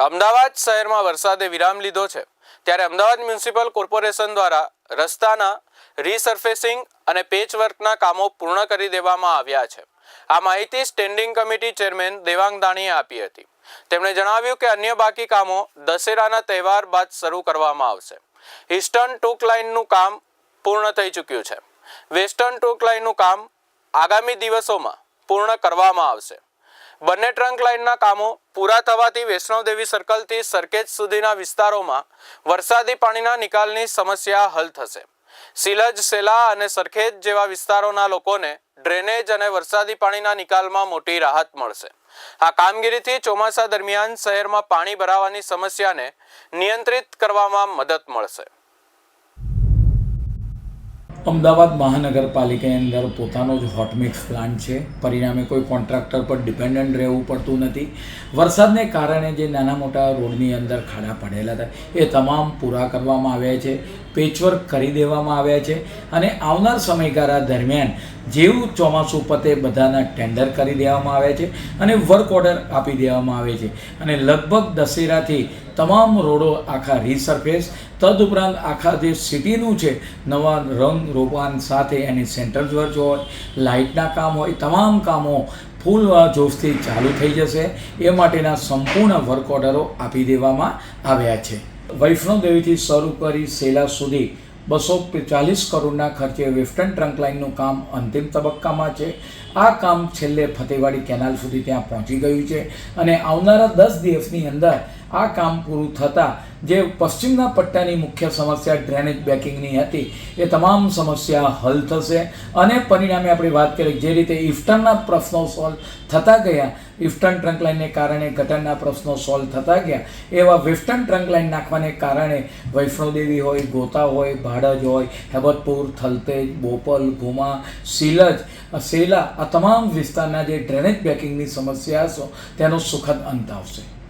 અમદાવાદ શહેરમાં વરસાદે વિરામ લીધો છે. ત્યારે અમદાવાદ મ્યુનિસિપલ કોર્પોરેશન દ્વારા રસ્તાના રીસર્ફેસિંગ અને પેચવર્કના કામો પૂર્ણ કરી દેવામાં આવ્યા છે. આ માહિતી સ્ટેન્ડિંગ કમિટી ચેરમેન દેવાંગ દાણીએ આપી હતી. તેમણે જણાવ્યું કે અન્ય બાકી કામો દશેરાના તહેવાર બાદ શરૂ કરવામાં આવશે. ઈસ્ટર્ન ટૂંક લાઇનનું કામ પૂર્ણ થઈ ચૂક્યું છે. વેસ્ટર્ન ટૂંક લાઇનનું કામ આગામી દિવસોમાં પૂર્ણ કરવામાં આવશે. બંને ટ્રંક લાઇનના કામો પૂરા થવાથી વૈષ્ણવદેવી સર્કલથી સરખેજ સુધીના વિસ્તારોમાં વરસાદી પાણીના નિકાલની સમસ્યા હલ થશે. સિલજ સેલા અને સરખેજ જેવા વિસ્તારોના લોકોને ડ્રેનેજ અને વરસાદી પાણીના નિકાલમાં મોટી રાહત મળશે. આ કામગીરીથી ચોમાસા દરમિયાન શહેરમાં પાણી ભરાવાની સમસ્યાને નિયંત્રિત કરવામાં મદદ મળશે. અમદાવાદ મહાનગરપાલિકાની અંદર પોતાનો જ હોટમિક્સ પ્લાન્ટ છે. પરિણામે કોઈ કોન્ટ્રાક્ટર પર ડિપેન્ડન્ટ રહેવું પડતું નથી. વરસાદને કારણે જે નાના મોટા રોડની અંદર ખાડા પડેલા હતા, એ તમામ પૂરા કરવામાં આવ્યા છે. પેચવર્ક કરી દેવામાં આવ્યા છે અને આવનાર સમયગાળા દરમિયાન જેવું ચોમાસું પતે બધાના ટેન્ડર કરી દેવામાં આવ્યા છે અને વર્ક ઓર્ડર આપી દેવામાં આવે છે. અને લગભગ દશેરાથી તમામ રોડો આખા રીસર્ફેસ તદુપરાંત આખા જે સિટીનું છે, નવા રંગ રોપાન સાથે એની સેન્ટર વર્ક હોય લાઇટના કામ હોય, તમામ કામો ફૂલ જોશથી ચાલુ થઈ જશે. એ માટેના સંપૂર્ણ વર્ક ઓર્ડરો આપી દેવામાં આવ્યા છે. વૈષ્ણોદેવીથી શરૂ કરી સેલા સુધી બસો ચાલીસ કરોડના ખર્ચે વેસ્ટર્ન ટ્રંક લાઇનનું કામ અંતિમ તબક્કામાં છે. આ કામ છેલ્લે ફતેવાડી કેનાલ સુધી ત્યાં પહોંચી ગયું છે અને આવનારા દસ દિવસની અંદર આ કામ પૂરું થતાં જે પશ્ચિમના પટ્ટાની મુખ્ય સમસ્યા ડ્રેનેજ બેકિંગની હતી, એ તમામ સમસ્યા હલ થશે. અને પરિણામે આપણે વાત કરીએ જે રીતે ઇફ્ટનના પ્રશ્નો સોલ્વ થતા ગયા ઇફ્ટર્ન ટ્રંક લાઇનને કારણે ગટરના પ્રશ્નો સોલ્વ થતા ગયા, એવા વિફ્ટન ટ્રંક લાઇન નાખવાને કારણે વૈષ્ણોદેવી હોય, ગોતા હોય, ભાડજ હોય, હેબતપુર, થલતેજ, બોપલ ગુમા સિલજ સેલા આ તમામ વિસ્તારના જે ડ્રેનેજ બેકિંગની સમસ્યા હશો તેનો સુખદ અંત આવશે.